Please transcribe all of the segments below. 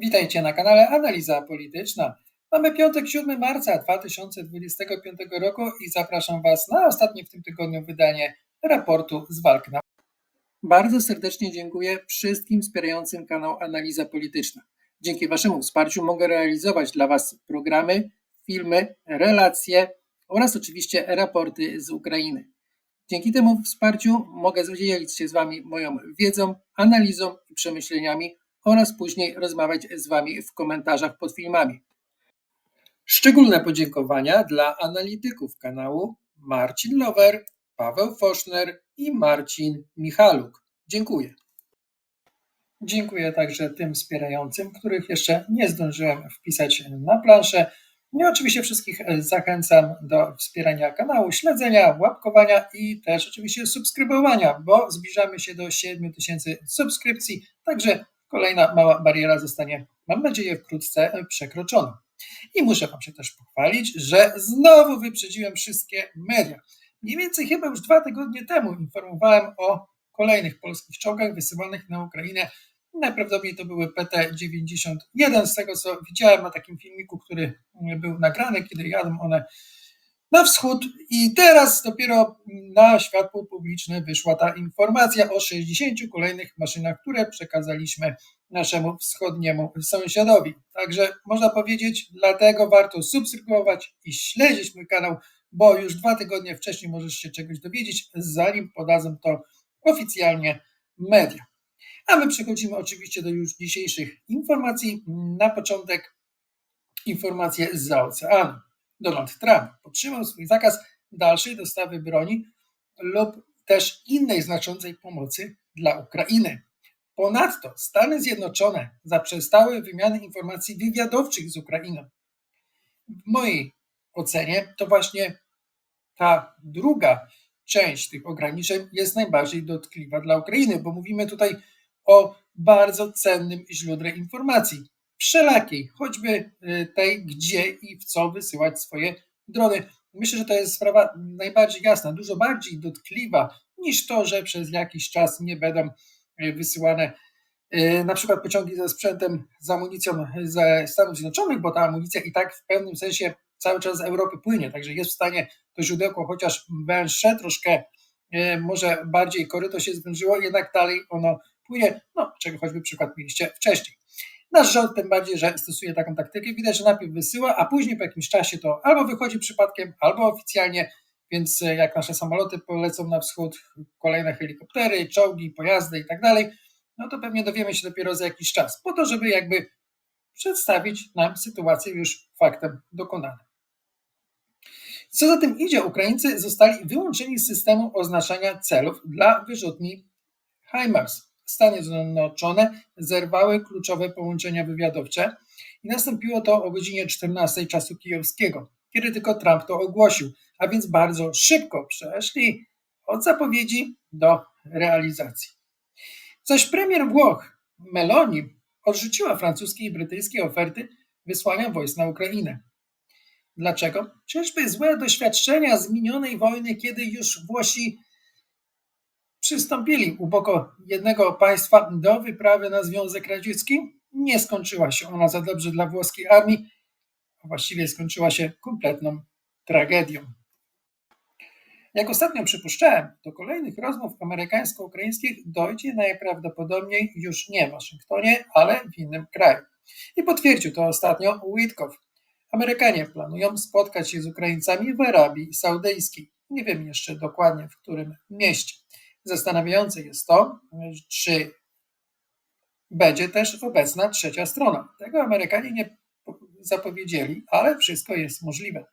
Witajcie na kanale Analiza Polityczna. Mamy piątek 7 marca 2025 roku i zapraszam Was na ostatnie w tym tygodniu wydanie raportu z walk na. Bardzo serdecznie dziękuję wszystkim wspierającym kanał Analiza Polityczna. Dzięki Waszemu wsparciu mogę realizować dla Was programy, filmy, relacje oraz oczywiście raporty z Ukrainy. Dzięki temu wsparciu mogę dzielić się z Wami moją wiedzą, analizą i przemyśleniami oraz później rozmawiać z Wami w komentarzach pod filmami. Szczególne podziękowania dla analityków kanału Marcin Lower, Paweł Foszner i Marcin Michaluk. Dziękuję. Dziękuję także tym wspierającym, których jeszcze nie zdążyłem wpisać na planszę. I oczywiście wszystkich zachęcam do wspierania kanału, śledzenia, łapkowania i też oczywiście subskrybowania, bo zbliżamy się do 7000 subskrypcji, także kolejna mała bariera zostanie, mam nadzieję, wkrótce przekroczona. I muszę Wam się też pochwalić, że znowu wyprzedziłem wszystkie media. Mniej więcej chyba już dwa tygodnie temu informowałem o kolejnych polskich czołgach wysyłanych na Ukrainę. Najprawdopodobniej to były PT-91, z tego co widziałem na takim filmiku, który był nagrany, kiedy jadą one na wschód i teraz dopiero na światło publiczne wyszła ta informacja o 60 kolejnych maszynach, które przekazaliśmy naszemu wschodniemu sąsiadowi. Także można powiedzieć, dlatego warto subskrybować i śledzić mój kanał, bo już dwa tygodnie wcześniej możesz się czegoś dowiedzieć, zanim podadzą to oficjalnie media. A my przechodzimy oczywiście do już dzisiejszych informacji. Na początek informacje z oceanu. Donald Trump podtrzymał swój zakaz dalszej dostawy broni lub też innej znaczącej pomocy dla Ukrainy. Ponadto Stany Zjednoczone zaprzestały wymiany informacji wywiadowczych z Ukrainą. W mojej ocenie to właśnie ta druga część tych ograniczeń jest najbardziej dotkliwa dla Ukrainy, bo mówimy tutaj o bardzo cennym źródle informacji wszelakiej, choćby y, tej, gdzie i w co wysyłać swoje drony. Myślę, że to jest sprawa najbardziej jasna, dużo bardziej dotkliwa niż to, że przez jakiś czas nie będą y, wysyłane y, na przykład pociągi ze sprzętem, z amunicją ze Stanów Zjednoczonych, bo ta amunicja i tak w pewnym sensie cały czas z Europy płynie, także jest w stanie to źródełko chociaż węższe, troszkę może bardziej koryto się zwężyło, jednak dalej ono płynie, no czego choćby przykład mieliście wcześniej. Nasz rząd tym bardziej, że stosuje taką taktykę. Widać, że najpierw wysyła, a później po jakimś czasie to albo wychodzi przypadkiem, albo oficjalnie, więc e, jak nasze samoloty polecą na wschód, kolejne helikoptery, czołgi, pojazdy i tak dalej, no to pewnie dowiemy się dopiero za jakiś czas, po to, żeby jakby przedstawić nam sytuację już faktem dokonanym. Co za tym idzie, Ukraińcy zostali wyłączeni z systemu oznaczania celów dla wyrzutni HIMARS. Stany Zjednoczone zerwały kluczowe połączenia wywiadowcze i nastąpiło to o godzinie 14 czasu kijowskiego, kiedy tylko Trump to ogłosił, a więc bardzo szybko przeszli od zapowiedzi do realizacji. Zaś premier Włoch Meloni odrzuciła francuskie i brytyjskie oferty wysłania wojsk na Ukrainę. Dlaczego? Czyżby złe doświadczenia z minionej wojny, kiedy już Włosi przystąpili u boko jednego państwa do wyprawy na Związek Radziecki. Nie skończyła się ona za dobrze dla włoskiej armii, a właściwie skończyła się kompletną tragedią. Jak ostatnio przypuszczałem, do kolejnych rozmów amerykańsko-ukraińskich dojdzie najprawdopodobniej już nie w Waszyngtonie, ale w innym kraju. I potwierdził to ostatnio Witkow. Amerykanie planują spotkać się z Ukraińcami w Arabii Saudyjskiej. Nie wiem jeszcze dokładnie w którym mieście. Zastanawiające jest to, czy będzie też obecna trzecia strona. Tego Amerykanie nie zapowiedzieli, ale wszystko jest możliwe.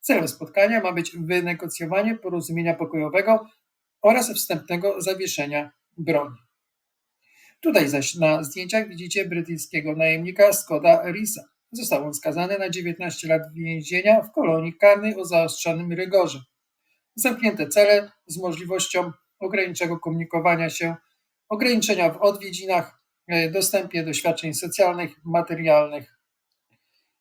Celem spotkania ma być wynegocjowanie porozumienia pokojowego oraz wstępnego zawieszenia broni. Tutaj zaś na zdjęciach widzicie brytyjskiego najemnika Scotta Risa. Został on skazany na 19 lat więzienia w kolonii karnej o zaostrzonym rygorze. Zamknięte cele z możliwością ograniczonego komunikowania się, ograniczenia w odwiedzinach, e, dostępie do świadczeń socjalnych, materialnych.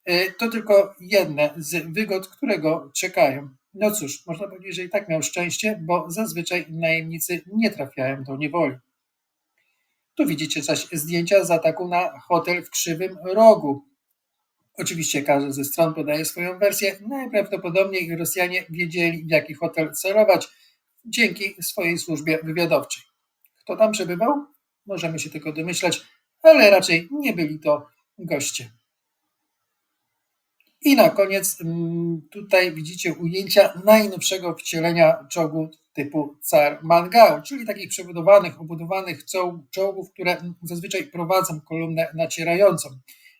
E, to tylko jedne z wygód, którego czekają. No cóż, można powiedzieć, że i tak miał szczęście, bo zazwyczaj najemnicy nie trafiają do niewoli. Tu widzicie zaś zdjęcia z ataku na hotel w Krzywym Rogu. Oczywiście każda ze stron podaje swoją wersję. Najprawdopodobniej Rosjanie wiedzieli, w jaki hotel celować dzięki swojej służbie wywiadowczej. Kto tam przebywał? Możemy się tylko domyślać, ale raczej nie byli to goście. I na koniec mm, tutaj widzicie ujęcia najnowszego wcielenia czołgu typu Car Mangao, czyli takich przebudowanych, obudowanych czołgów, które zazwyczaj prowadzą kolumnę nacierającą.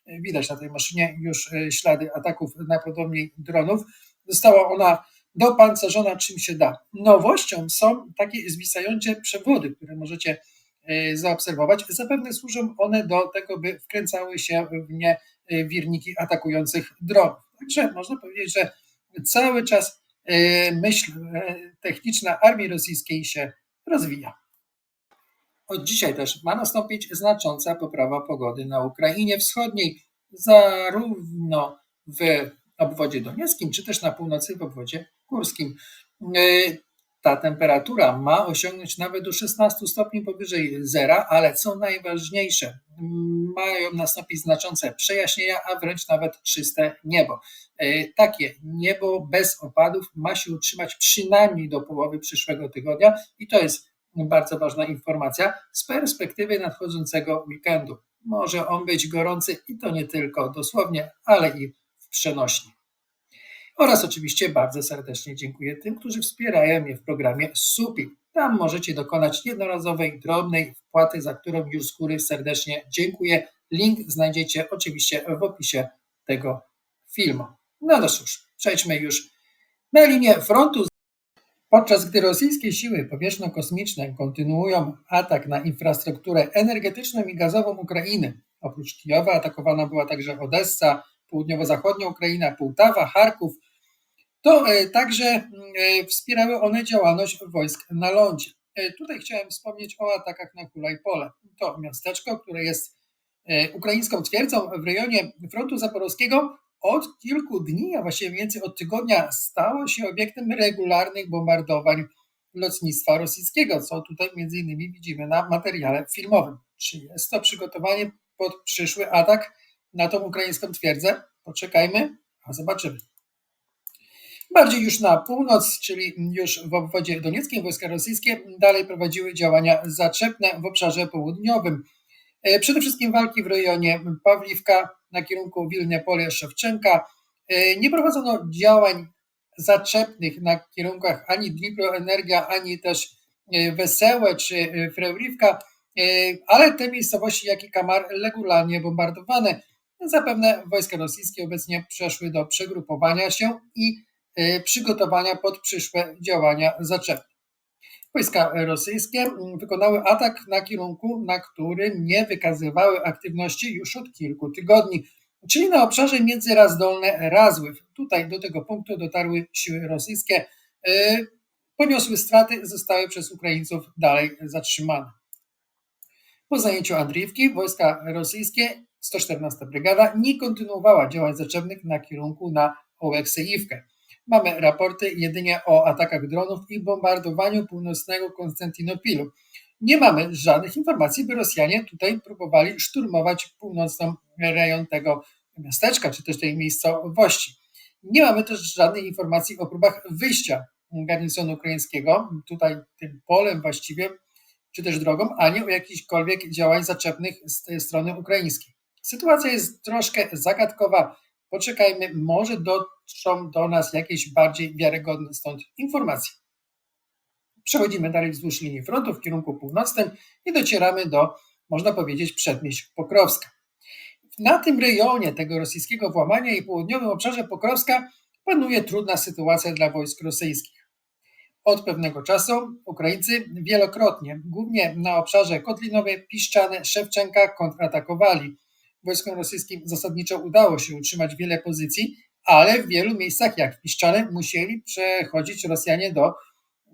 Widać na tej maszynie już e, ślady ataków najprawdopodobniej dronów. Została ona dopancerzona czym się da. Nowością są takie zwisające przewody, które możecie e, zaobserwować. Zapewne służą one do tego, by wkręcały się w nie e, wirniki atakujących dronów. Także można powiedzieć, że cały czas myśl techniczna armii rosyjskiej się rozwija. Od dzisiaj też ma nastąpić znacząca poprawa pogody na Ukrainie Wschodniej, zarówno w obwodzie donieckim, czy też na północy w obwodzie górskim. E, ta temperatura ma osiągnąć nawet do 16 stopni powyżej zera, ale co najważniejsze, mają nastąpić znaczące przejaśnienia, a wręcz nawet czyste niebo. E, takie niebo bez opadów ma się utrzymać przynajmniej do połowy przyszłego tygodnia i to jest bardzo ważna informacja z perspektywy nadchodzącego weekendu. Może on być gorący i to nie tylko dosłownie, ale i w przenośni. Oraz oczywiście bardzo serdecznie dziękuję tym, którzy wspierają mnie w programie SUPI. Tam możecie dokonać jednorazowej, drobnej wpłaty, za którą już z góry serdecznie dziękuję. Link znajdziecie oczywiście w opisie tego filmu. No to cóż, przejdźmy już na linię frontu. Podczas gdy rosyjskie siły powietrzno-kosmiczne kontynuują atak na infrastrukturę energetyczną i gazową Ukrainy, oprócz Kijowa atakowana była także Odessa, południowo-zachodnia Ukraina, Pułtawa, Charków, to e, także e, wspierały one działalność wojsk na lądzie. E, tutaj chciałem wspomnieć o atakach na Hulajpole. To miasteczko, które jest ukraińską twierdzą w rejonie frontu zaporowskiego, od kilku dni, a właściwie więcej od tygodnia, stało się obiektem regularnych bombardowań lotnictwa rosyjskiego, co tutaj między innymi widzimy na materiale filmowym. Czy jest to przygotowanie pod przyszły atak na tą ukraińską twierdzę? Poczekajmy, a zobaczymy. Bardziej już na północ, czyli już w obwodzie donieckim, wojska rosyjskie dalej prowadziły działania zaczepne w obszarze południowym. E, przede wszystkim walki w rejonie Pawliwka na kierunku Wilnie Pole Szewczenka. E, nie prowadzono działań zaczepnych na kierunkach ani Dniproenergia, ani też e, Wesełe czy Freuriwka, ale te miejscowości, jak i Kamar, regularnie bombardowane. Zapewne wojska rosyjskie obecnie przeszły do przegrupowania się i przygotowania pod przyszłe działania zaczepne. Wojska rosyjskie wykonały atak na kierunku, na którym nie wykazywały aktywności już od kilku tygodni, czyli na obszarze między Razdolne Razływ. Tutaj do tego punktu dotarły siły rosyjskie, y, poniosły straty, zostały przez Ukraińców dalej zatrzymane. Po zajęciu Andriewki wojska rosyjskie, 114 Brygada, nie kontynuowała działań zaczepnych na kierunku na Oleksejówkę. Mamy raporty jedynie o atakach dronów i bombardowaniu północnego Konstantynopilu. Nie mamy żadnych informacji, by Rosjanie tutaj próbowali szturmować północną rejon tego miasteczka, czy też tej miejscowości. Nie mamy też żadnej informacji o próbach wyjścia garnizonu ukraińskiego, tutaj tym polem właściwie, czy też drogą, ani o jakichkolwiek działań zaczepnych z tej strony ukraińskiej. Sytuacja jest troszkę zagadkowa. Poczekajmy, może dotrzą do nas jakieś bardziej wiarygodne stąd informacje. Przechodzimy dalej wzdłuż linii frontu w kierunku północnym i docieramy do, można powiedzieć, przedmieść Pokrowska. Na tym rejonie tego rosyjskiego włamania i południowym obszarze Pokrowska panuje trudna sytuacja dla wojsk rosyjskich. Od pewnego czasu Ukraińcy wielokrotnie, głównie na obszarze Kotlinowe, Piszczane, Szewczenka, kontratakowali wojskom rosyjskim zasadniczo udało się utrzymać wiele pozycji, ale w wielu miejscach, jak w Piszczale, musieli przechodzić Rosjanie do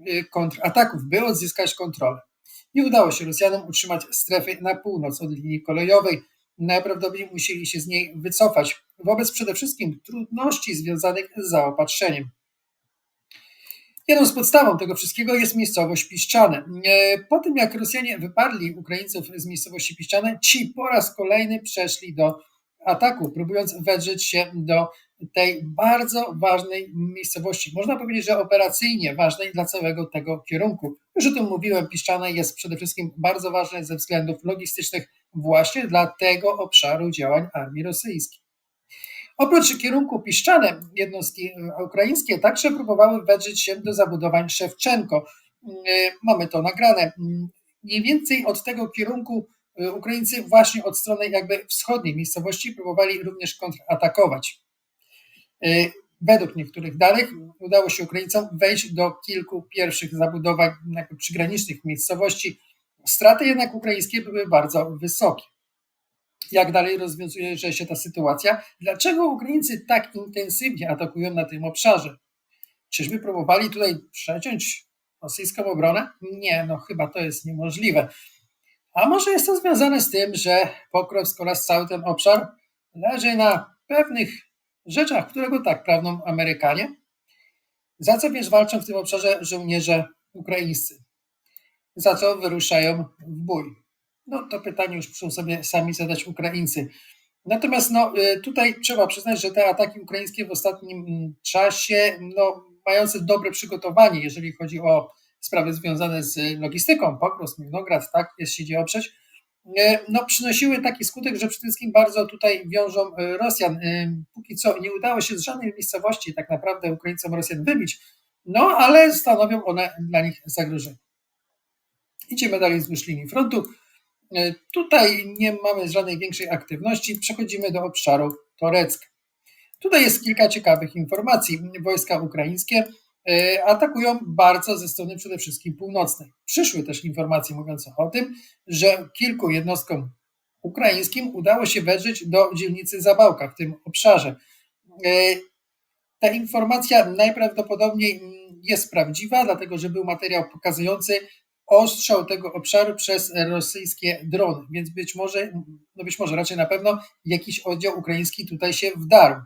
y, kontrataków, by odzyskać kontrolę. Nie udało się Rosjanom utrzymać strefy na północ od linii kolejowej. Najprawdopodobniej musieli się z niej wycofać wobec przede wszystkim trudności związanych z zaopatrzeniem. Jedną z podstawą tego wszystkiego jest miejscowość Piszczane. E, po tym, jak Rosjanie wyparli Ukraińców z miejscowości Piszczane, ci po raz kolejny przeszli do ataku, próbując wedrzeć się do tej bardzo ważnej miejscowości. Można powiedzieć, że operacyjnie ważnej dla całego tego kierunku. Już o tym mówiłem, Piszczane jest przede wszystkim bardzo ważne ze względów logistycznych właśnie dla tego obszaru działań armii rosyjskiej. Oprócz kierunku Piszczane, jednostki ukraińskie także próbowały wedrzeć się do zabudowań Szewczenko. Mamy to nagrane. Mniej więcej od tego kierunku Ukraińcy właśnie od strony jakby wschodniej miejscowości próbowali również kontratakować. Według niektórych danych udało się Ukraińcom wejść do kilku pierwszych zabudowań przygranicznych miejscowości. Straty jednak ukraińskie były bardzo wysokie jak dalej rozwiązuje się ta sytuacja. Dlaczego Ukraińcy tak intensywnie atakują na tym obszarze? Czyżby próbowali tutaj przeciąć rosyjską obronę? Nie, no chyba to jest niemożliwe. A może jest to związane z tym, że Pokrowsk oraz cały ten obszar leży na pewnych rzeczach, którego tak prawdą Amerykanie? Za co więc walczą w tym obszarze żołnierze ukraińscy? Za co wyruszają w bój? No to pytanie już muszą sobie sami zadać Ukraińcy. Natomiast no, y, tutaj trzeba przyznać, że te ataki ukraińskie w ostatnim mm, czasie, no, mające dobre przygotowanie, jeżeli chodzi o sprawy związane z logistyką, Pokros, Milnograd, tak, jest się gdzie oprzeć, y, no, przynosiły taki skutek, że przede wszystkim bardzo tutaj wiążą y, Rosjan. Póki co nie udało się z żadnej miejscowości tak naprawdę Ukraińcom Rosjan wybić, no ale stanowią one dla nich zagrożenie. Idziemy dalej wzdłuż linii frontu. E, tutaj nie mamy żadnej większej aktywności. Przechodzimy do obszaru Torecka. Tutaj jest kilka ciekawych informacji. Wojska ukraińskie e, atakują bardzo ze strony przede wszystkim północnej. Przyszły też informacje mówiące o tym, że kilku jednostkom ukraińskim udało się wedrzeć do dzielnicy Zabałka w tym obszarze. E, ta informacja najprawdopodobniej jest prawdziwa, dlatego że był materiał pokazujący, ostrzał tego obszaru przez rosyjskie drony, więc być może, no być może raczej na pewno jakiś oddział ukraiński tutaj się wdarł.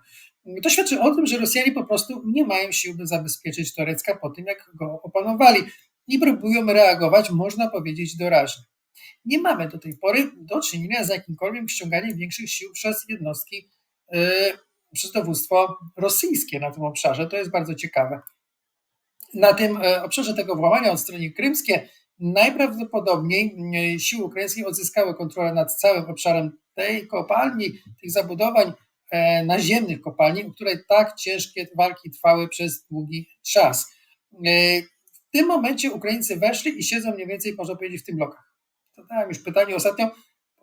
To świadczy o tym, że Rosjanie po prostu nie mają sił, by zabezpieczyć Torecka po tym, jak go opanowali i próbują reagować, można powiedzieć, doraźnie. Nie mamy do tej pory do czynienia z jakimkolwiek ściąganiem większych sił przez jednostki, yy, przez dowództwo rosyjskie na tym obszarze. To jest bardzo ciekawe. Na tym e, obszarze tego włamania od strony krymskie Najprawdopodobniej e, siły ukraińskie odzyskały kontrolę nad całym obszarem tej kopalni, tych zabudowań e, naziemnych kopalni, w której tak ciężkie walki trwały przez długi czas. E, w tym momencie Ukraińcy weszli i siedzą mniej więcej, można powiedzieć, w tym blokach. Zadałem już pytanie ostatnio,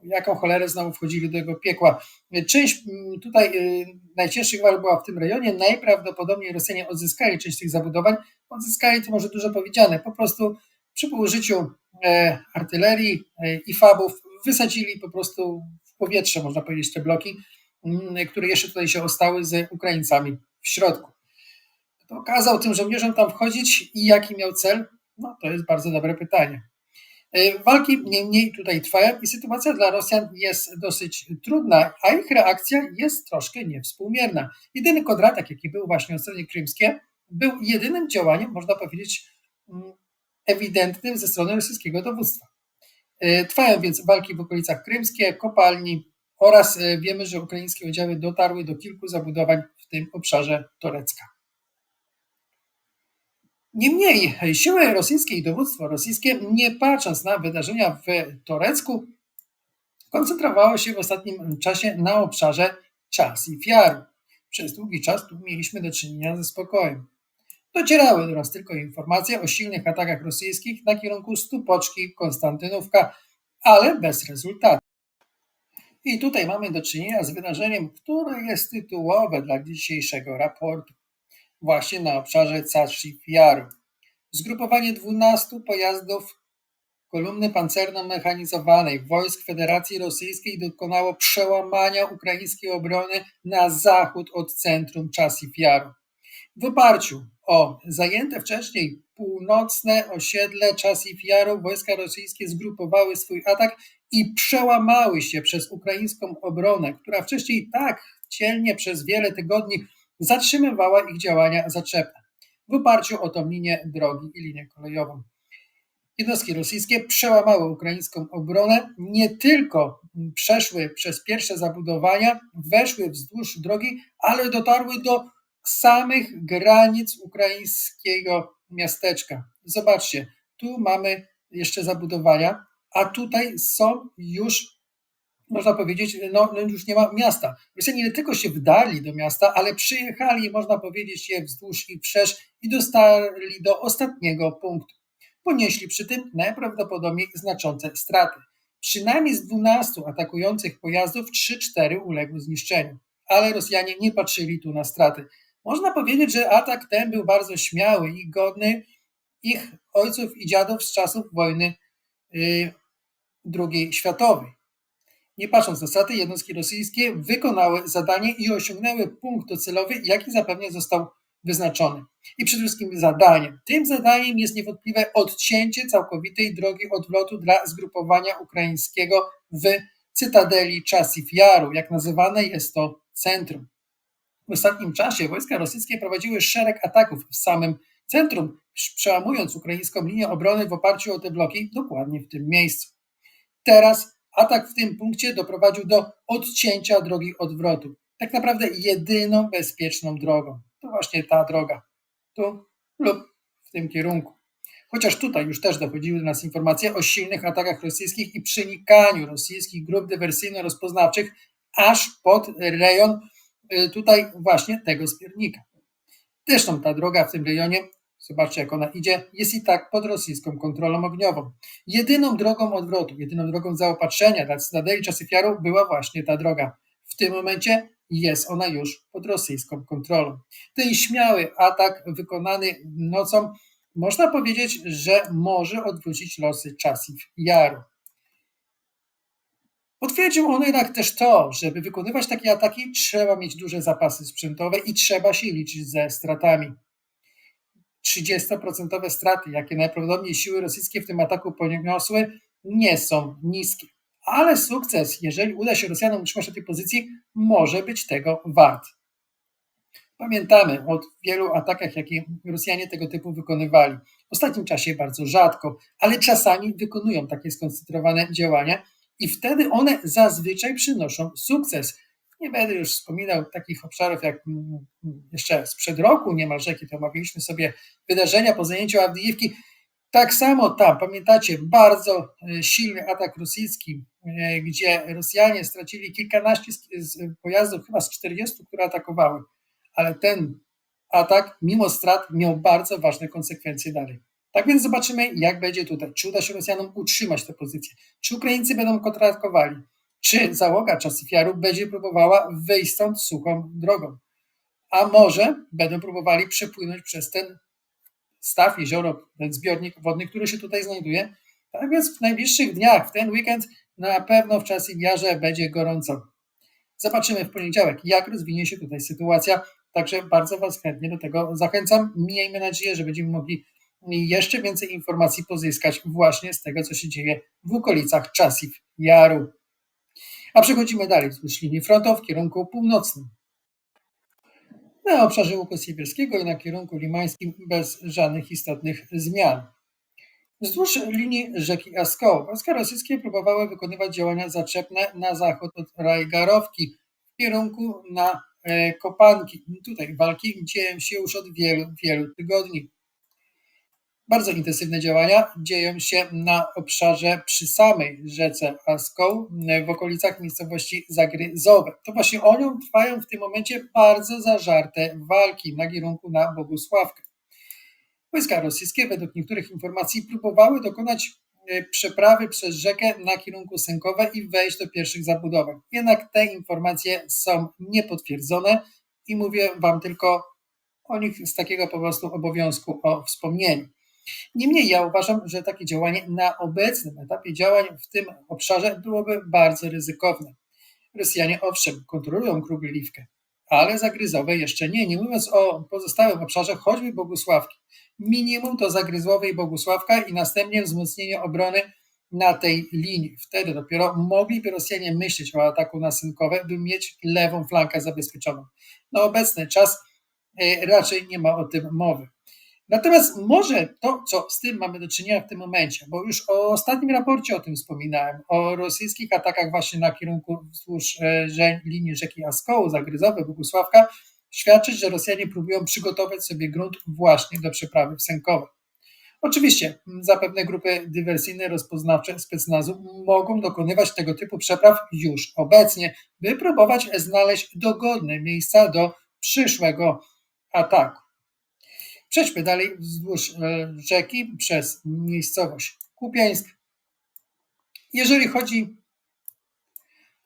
jaką cholerę znowu wchodzili do tego piekła. Część tutaj najcięższych walk była w tym rejonie. Najprawdopodobniej Rosjanie odzyskali część tych zabudowań. Odzyskali to może dużo powiedziane. Po prostu przy użyciu e, artylerii e, i fabów wysadzili po prostu w powietrze, można powiedzieć, te bloki, mm, które jeszcze tutaj się ostały z Ukraińcami w środku. To kazał tym żołnierzom tam wchodzić i jaki miał cel? No to jest bardzo dobre pytanie. E, walki niemniej tutaj trwają i sytuacja dla Rosjan jest dosyć trudna, a ich reakcja jest troszkę niewspółmierna. Jedyny kontratak, jaki był właśnie od strony krymskiej, był jedynym działaniem, można powiedzieć, mm, ewidentnym ze strony rosyjskiego dowództwa. E, trwają więc walki w okolicach krymskie, kopalni oraz e, wiemy, że ukraińskie oddziały dotarły do kilku zabudowań w tym obszarze Torecka. Niemniej siły rosyjskie i dowództwo rosyjskie, nie patrząc na wydarzenia w Torecku, koncentrowało się w ostatnim czasie na obszarze czas i fiaru. Przez długi czas tu mieliśmy do czynienia ze spokojem. Docierały do nas tylko informacje o silnych atakach rosyjskich na kierunku Stupoczki, Konstantynówka, ale bez rezultatu. I tutaj mamy do czynienia z wydarzeniem, które jest tytułowe dla dzisiejszego raportu, właśnie na obszarze Caszif Jaru. Zgrupowanie 12 pojazdów kolumny pancerno-mechanizowanej wojsk Federacji Rosyjskiej dokonało przełamania ukraińskiej obrony na zachód od centrum Czasif Jaru. W oparciu o zajęte wcześniej północne osiedle czasów Jaru wojska rosyjskie zgrupowały swój atak i przełamały się przez ukraińską obronę, która wcześniej tak dzielnie przez wiele tygodni zatrzymywała ich działania zaczepne. w oparciu o tą linię drogi i linię kolejową. Jednostki rosyjskie przełamały ukraińską obronę, nie tylko przeszły przez pierwsze zabudowania, weszły wzdłuż drogi, ale dotarły do samych granic ukraińskiego miasteczka. Zobaczcie, tu mamy jeszcze zabudowania, a tutaj są już, można powiedzieć, no, no już nie ma miasta. Rosjanie nie tylko się wdarli do miasta, ale przyjechali, można powiedzieć, je wzdłuż i wszerz i dostali do ostatniego punktu. Ponieśli przy tym najprawdopodobniej znaczące straty. Przynajmniej z 12 atakujących pojazdów 3-4 uległy zniszczeniu. Ale Rosjanie nie patrzyli tu na straty. Można powiedzieć, że atak ten był bardzo śmiały i godny ich ojców i dziadów z czasów wojny yy, II światowej. Nie patrząc na straty, jednostki rosyjskie wykonały zadanie i osiągnęły punkt docelowy, jaki zapewne został wyznaczony. I przede wszystkim zadaniem. Tym zadaniem jest niewątpliwe odcięcie całkowitej drogi odwrotu dla zgrupowania ukraińskiego w cytadeli Czasif Jaru, jak nazywane jest to centrum. W ostatnim czasie wojska rosyjskie prowadziły szereg ataków w samym centrum, przełamując ukraińską linię obrony w oparciu o te bloki dokładnie w tym miejscu. Teraz atak w tym punkcie doprowadził do odcięcia drogi odwrotu. Tak naprawdę jedyną bezpieczną drogą. To właśnie ta droga. Tu lub w tym kierunku. Chociaż tutaj już też dochodziły do nas informacje o silnych atakach rosyjskich i przenikaniu rosyjskich grup dywersyjno-rozpoznawczych aż pod rejon tutaj właśnie tego spiernika. Zresztą ta droga w tym rejonie, zobaczcie jak ona idzie, jest i tak pod rosyjską kontrolą ogniową. Jedyną drogą odwrotu, jedyną drogą zaopatrzenia dla Cytadeli Czasyfiaru była właśnie ta droga. W tym momencie jest ona już pod rosyjską kontrolą. Ten śmiały atak wykonany nocą, można powiedzieć, że może odwrócić losy Czasif Jaru. Potwierdził on jednak też to, żeby wykonywać takie ataki, trzeba mieć duże zapasy sprzętowe i trzeba się liczyć ze stratami. 30% straty, jakie najprawdopodobniej siły rosyjskie w tym ataku poniosły, nie są niskie. Ale sukces, jeżeli uda się Rosjanom utrzymać na tej pozycji, może być tego wart. Pamiętamy o wielu atakach, jakie Rosjanie tego typu wykonywali. W ostatnim czasie bardzo rzadko, ale czasami wykonują takie skoncentrowane działania i wtedy one zazwyczaj przynoszą sukces. Nie będę już wspominał takich obszarów jak mm, jeszcze sprzed roku niemalże, kiedy omawialiśmy sobie wydarzenia po zajęciu Awdijewki. Tak samo tam, pamiętacie, bardzo e, silny atak rosyjski, e, gdzie Rosjanie stracili kilkanaście pojazdów, chyba z 40, które atakowały, ale ten atak, mimo strat, miał bardzo ważne konsekwencje dalej. Tak więc zobaczymy, jak będzie tutaj. Czy uda się Rosjanom utrzymać tę pozycję? Czy Ukraińcy będą kontrakowali? Czy załoga Czasyfiaru będzie próbowała wyjść stąd suchą drogą? A może będą próbowali przepłynąć przez ten staw, jezioro, ten zbiornik wodny, który się tutaj znajduje. Tak więc w najbliższych dniach, w ten weekend, na pewno w Czasyfiarze będzie gorąco. Zobaczymy w poniedziałek, jak rozwinie się tutaj sytuacja. Także bardzo Was chętnie do tego zachęcam. Miejmy nadzieję, że będziemy mogli jeszcze więcej informacji pozyskać właśnie z tego, co się dzieje w okolicach Czasif Jaru. A przechodzimy dalej wzdłuż linii frontu w kierunku północnym. Na obszarze Łuku i na kierunku limańskim bez żadnych istotnych zmian. Wzdłuż linii rzeki Askoł wojska rosyjskie próbowały wykonywać działania zaczepne na zachód od Rajgarowki w kierunku na e, Kopanki. Tutaj walki dzieją się już od wielu, wielu tygodni. Bardzo intensywne działania dzieją się na obszarze przy samej rzece Askoł, w okolicach miejscowości Zagryzowe. To właśnie o nią trwają w tym momencie bardzo zażarte walki na kierunku na Bogusławkę. Wojska rosyjskie, według niektórych informacji, próbowały dokonać e, przeprawy przez rzekę na kierunku Sękowe i wejść do pierwszych zabudowek. Jednak te informacje są niepotwierdzone i mówię Wam tylko o nich z takiego po prostu obowiązku o wspomnieniu. Niemniej ja uważam, że takie działanie na obecnym etapie działań w tym obszarze byłoby bardzo ryzykowne. Rosjanie owszem kontrolują Krugliwkę, ale Zagryzowe jeszcze nie, nie mówiąc o pozostałym obszarze, choćby Bogusławki. Minimum to Zagryzowe i Bogusławka i następnie wzmocnienie obrony na tej linii. Wtedy dopiero mogliby Rosjanie myśleć o ataku na Synkowe, by mieć lewą flankę zabezpieczoną. Na obecny czas e, raczej nie ma o tym mowy. Natomiast może to, co z tym mamy do czynienia w tym momencie, bo już o ostatnim raporcie o tym wspominałem, o rosyjskich atakach właśnie na kierunku wzdłuż e, linii rzeki Askołu, Zagryzowy, Bogusławka, świadczyć, że Rosjanie próbują przygotować sobie grunt właśnie do przeprawy w Sękowe. Oczywiście zapewne grupy dywersyjne rozpoznawcze specnazu mogą dokonywać tego typu przepraw już obecnie, by próbować znaleźć dogodne miejsca do przyszłego ataku. Przejdźmy dalej wzdłuż e, rzeki przez miejscowość Kupiańsk. Jeżeli chodzi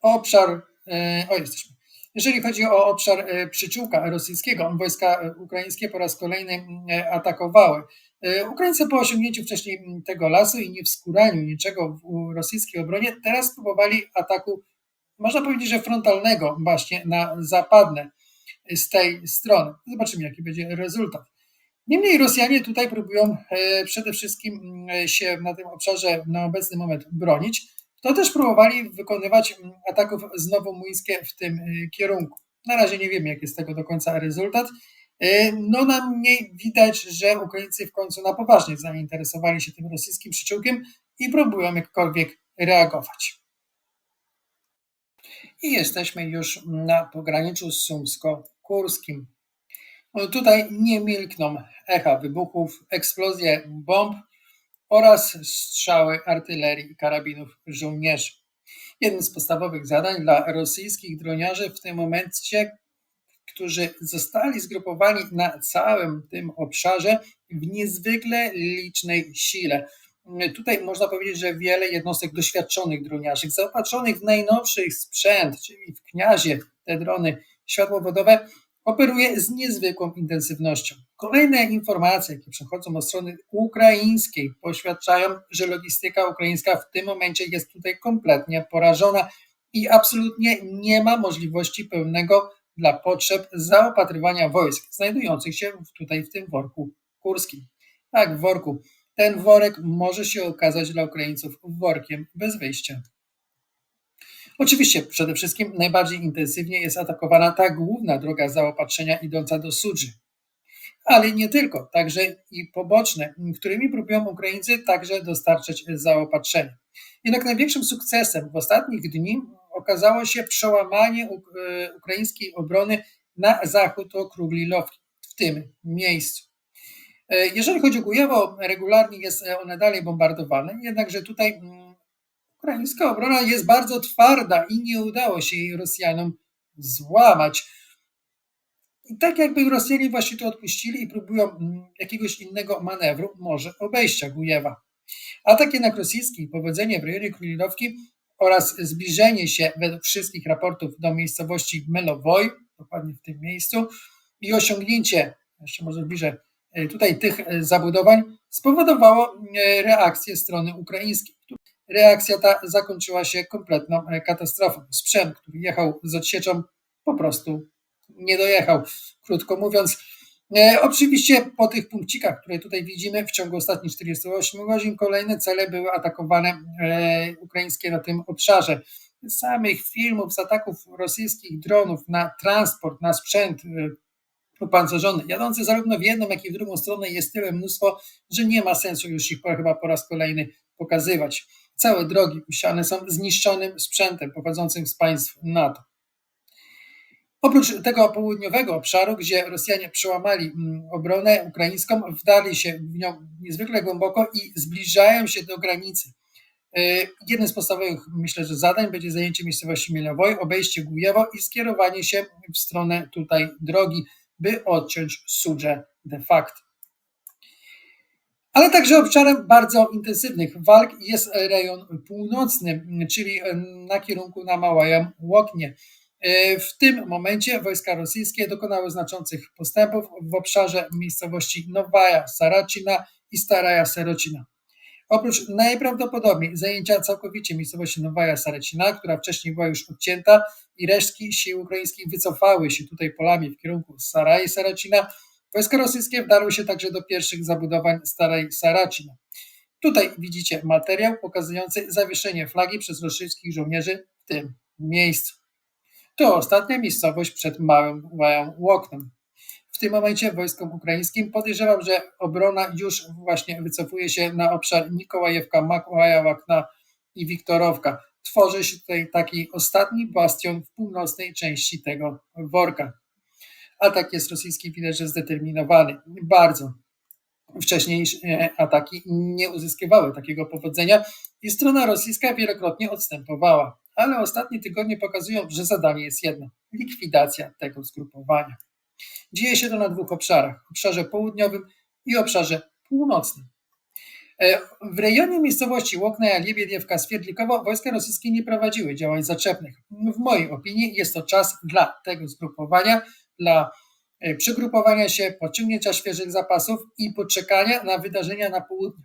o obszar, e, o jesteśmy. Jeżeli chodzi o obszar e, przyczółka rosyjskiego, wojska ukraińskie po raz kolejny atakowały. Ukraińcy po osiągnięciu wcześniej tego lasu i nie wskuraniu niczego w rosyjskiej obronie, teraz próbowali ataku, można powiedzieć, że frontalnego właśnie na zapadne z tej strony. Zobaczymy, jaki będzie rezultat. Niemniej Rosjanie tutaj próbują e, przede wszystkim mm, się na tym obszarze na obecny moment bronić. To też próbowali wykonywać mm, ataków z Nowomuńskie w tym e, kierunku. Na razie nie wiemy, jaki jest tego do końca rezultat. E, no na mniej widać, że Ukraińcy w końcu na poważnie zainteresowali się tym rosyjskim przyczółkiem i próbują jakkolwiek reagować. I jesteśmy już na pograniczu sumsko-kurskim. Tutaj nie milkną echa wybuchów, eksplozje bomb oraz strzały artylerii i karabinów żołnierzy. Jednym z podstawowych zadań dla rosyjskich droniarzy w tym momencie, którzy zostali zgrupowani na całym tym obszarze w niezwykle licznej sile. Tutaj można powiedzieć, że wiele jednostek doświadczonych droniarzy, zaopatrzonych w najnowszy sprzęt, czyli w kniazie, te drony światłowodowe, operuje z niezwykłą intensywnością. Kolejne informacje, jakie przechodzą od strony ukraińskiej, poświadczają, że logistyka ukraińska w tym momencie jest tutaj kompletnie porażona i absolutnie nie ma możliwości pełnego dla potrzeb zaopatrywania wojsk znajdujących się tutaj w tym worku kurskim. Tak, w worku. Ten worek może się okazać dla Ukraińców workiem bez wyjścia. Oczywiście przede wszystkim najbardziej intensywnie jest atakowana ta główna droga zaopatrzenia idąca do Sudży. Ale nie tylko, także i poboczne, którymi próbują Ukraińcy także dostarczać zaopatrzenie. Jednak największym sukcesem w ostatnich dni okazało się przełamanie e, ukraińskiej obrony na zachód od Kruglilowki, w tym miejscu. E, jeżeli chodzi o Gujewo, regularnie jest one dalej bombardowane, jednakże tutaj mm, Ukraińska obrona jest bardzo twarda i nie udało się jej Rosjanom złamać. I tak jakby Rosjanie właśnie to odpuścili i próbują mm, jakiegoś innego manewru, może obejścia Gujewa. Atak jednak rosyjski, powodzenie w rejonie oraz zbliżenie się według wszystkich raportów do miejscowości Melowoj, dokładnie w tym miejscu, i osiągnięcie, jeszcze może bliżej e, tutaj tych e, zabudowań, spowodowało e, reakcję strony ukraińskiej. Reakcja ta zakończyła się kompletną e, katastrofą. Sprzęt, który jechał z odsieczą, po prostu nie dojechał. Krótko mówiąc, e, oczywiście po tych punkcikach, które tutaj widzimy, w ciągu ostatnich 48 godzin kolejne cele były atakowane e, ukraińskie na tym obszarze. Samych filmów, z ataków rosyjskich dronów na transport, na sprzęt opancerzony, jadący zarówno w jedną, jak i w drugą stronę jest tyle mnóstwo, że nie ma sensu już ich chyba po raz kolejny pokazywać. Całe drogi usiane są zniszczonym sprzętem pochodzącym z państw NATO. Oprócz tego południowego obszaru, gdzie Rosjanie przełamali mm, obronę ukraińską, wdali się w nią niezwykle głęboko i zbliżają się do granicy. E, jednym z podstawowych, myślę, że zadań będzie zajęcie miejscowości Mielowoj, obejście Gujewo i skierowanie się w stronę tutaj drogi, by odciąć Sudże de facto. Ale także obszarem bardzo intensywnych walk jest rejon północny, czyli na kierunku na Małaja Łoknie. W tym momencie wojska rosyjskie dokonały znaczących postępów w obszarze miejscowości Nowaja Saracina i Staraja Serocina. Oprócz najprawdopodobniej zajęcia całkowicie miejscowości Nowaja Saracina, która wcześniej była już odcięta i resztki sił ukraińskich wycofały się tutaj polami w kierunku Saraje Saracina, Wojska rosyjskie wdarły się także do pierwszych zabudowań Starej Saracin. Tutaj widzicie materiał pokazujący zawieszenie flagi przez rosyjskich żołnierzy w tym miejscu. To ostatnia miejscowość przed Małym Łoknem. w tym momencie wojskom ukraińskim. Podejrzewam, że obrona już właśnie wycofuje się na obszar Nikołajewka, Makłajawakna i Wiktorowka. Tworzy się tutaj taki ostatni bastion w północnej części tego worka. Atak jest rosyjski widać, że zdeterminowany. Bardzo. Wcześniejsze ataki nie uzyskiwały takiego powodzenia i strona rosyjska wielokrotnie odstępowała. Ale ostatnie tygodnie pokazują, że zadanie jest jedno likwidacja tego zgrupowania. Dzieje się to na dwóch obszarach: obszarze południowym i obszarze północnym. E, w rejonie miejscowości Łokna, Liebiedziewka, Swierdlikowo wojska rosyjskie nie prowadziły działań zaczepnych. W mojej opinii jest to czas dla tego zgrupowania, dla e, przygrupowania się, pociągnięcia świeżych zapasów i poczekania na wydarzenia na południu.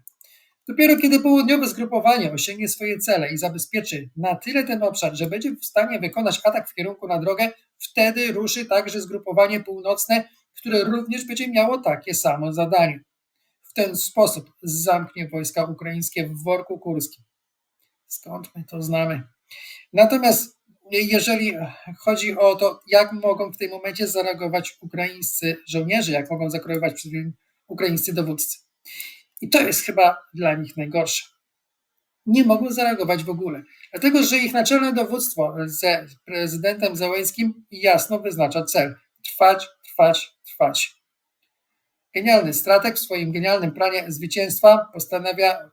Dopiero kiedy południowe zgrupowanie osiągnie swoje cele i zabezpieczy na tyle ten obszar, że będzie w stanie wykonać atak w kierunku na drogę, wtedy ruszy także zgrupowanie północne, które również będzie miało takie samo zadanie. W ten sposób zamknie wojska ukraińskie w worku kurskim. Skąd my to znamy? Natomiast jeżeli chodzi o to, jak mogą w tym momencie zareagować ukraińscy żołnierze, jak mogą zakrojować ukraińscy dowódcy. I to jest chyba dla nich najgorsze. Nie mogą zareagować w ogóle, dlatego że ich naczelne dowództwo z prezydentem Załęskim jasno wyznacza cel: trwać, trwać, trwać. Genialny strateg w swoim genialnym planie zwycięstwa postanawia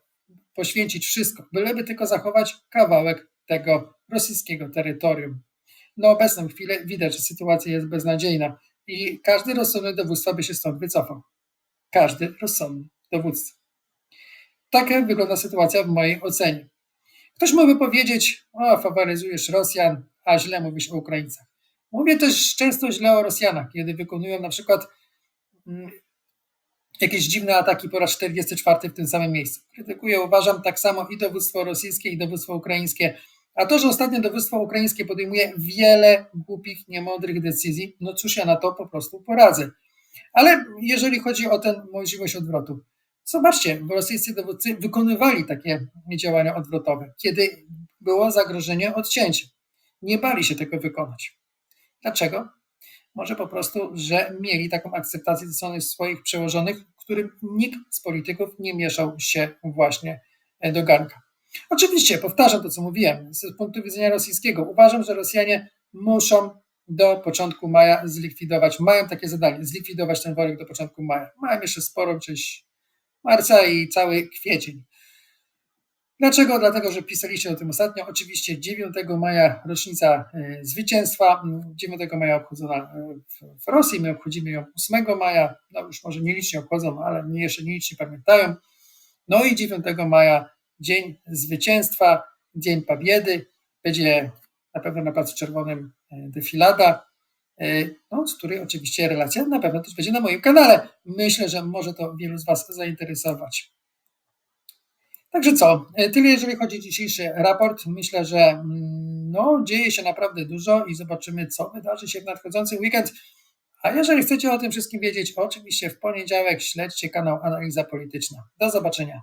poświęcić wszystko, byleby tylko zachować kawałek tego rosyjskiego terytorium. Na obecną chwilę widać, że sytuacja jest beznadziejna i każdy rozsądny dowództwa by się stąd wycofał. Każdy rozsądny dowódcy. Taka wygląda sytuacja w mojej ocenie. Ktoś mógłby powiedzieć, o, faworyzujesz Rosjan, a źle mówisz o Ukraińcach. Mówię też często źle o Rosjanach, kiedy wykonują na przykład mm, jakieś dziwne ataki po raz 44 w tym samym miejscu. Krytykuję, uważam, tak samo i dowództwo rosyjskie, i dowództwo ukraińskie. A to, że ostatnio dowództwo ukraińskie podejmuje wiele głupich, niemądrych decyzji, no cóż ja na to po prostu poradzę. Ale jeżeli chodzi o tę możliwość odwrotu, Zobaczcie, rosyjscy dowódcy wykonywali takie działania odwrotowe, kiedy było zagrożenie odcięcia. Nie bali się tego wykonać. Dlaczego? Może po prostu, że mieli taką akceptację ze strony swoich przełożonych, którym nikt z polityków nie mieszał się właśnie do garnka. Oczywiście, powtarzam to, co mówiłem, z punktu widzenia rosyjskiego, uważam, że Rosjanie muszą do początku maja zlikwidować, mają takie zadanie, zlikwidować ten worek do początku maja. Mają jeszcze sporo, gdzieś marca i cały kwiecień. Dlaczego? Dlatego, że pisaliście o tym ostatnio. Oczywiście 9 maja rocznica e, zwycięstwa. 9 maja obchodzona e, w Rosji, my obchodzimy ją 8 maja. No już może nielicznie obchodzą, ale mnie jeszcze nielicznie pamiętają. No i 9 maja Dzień Zwycięstwa, Dzień Pabiedy. Będzie na pewno na Placu Czerwonym e, defilada. E, no, z której oczywiście relacja na pewno też będzie na moim kanale. Myślę, że może to wielu z Was zainteresować. Także co, e, tyle jeżeli chodzi o dzisiejszy raport. Myślę, że mm, no, dzieje się naprawdę dużo i zobaczymy, co wydarzy się w nadchodzący weekend. A jeżeli chcecie o tym wszystkim wiedzieć, oczywiście w poniedziałek śledźcie kanał Analiza Polityczna. Do zobaczenia.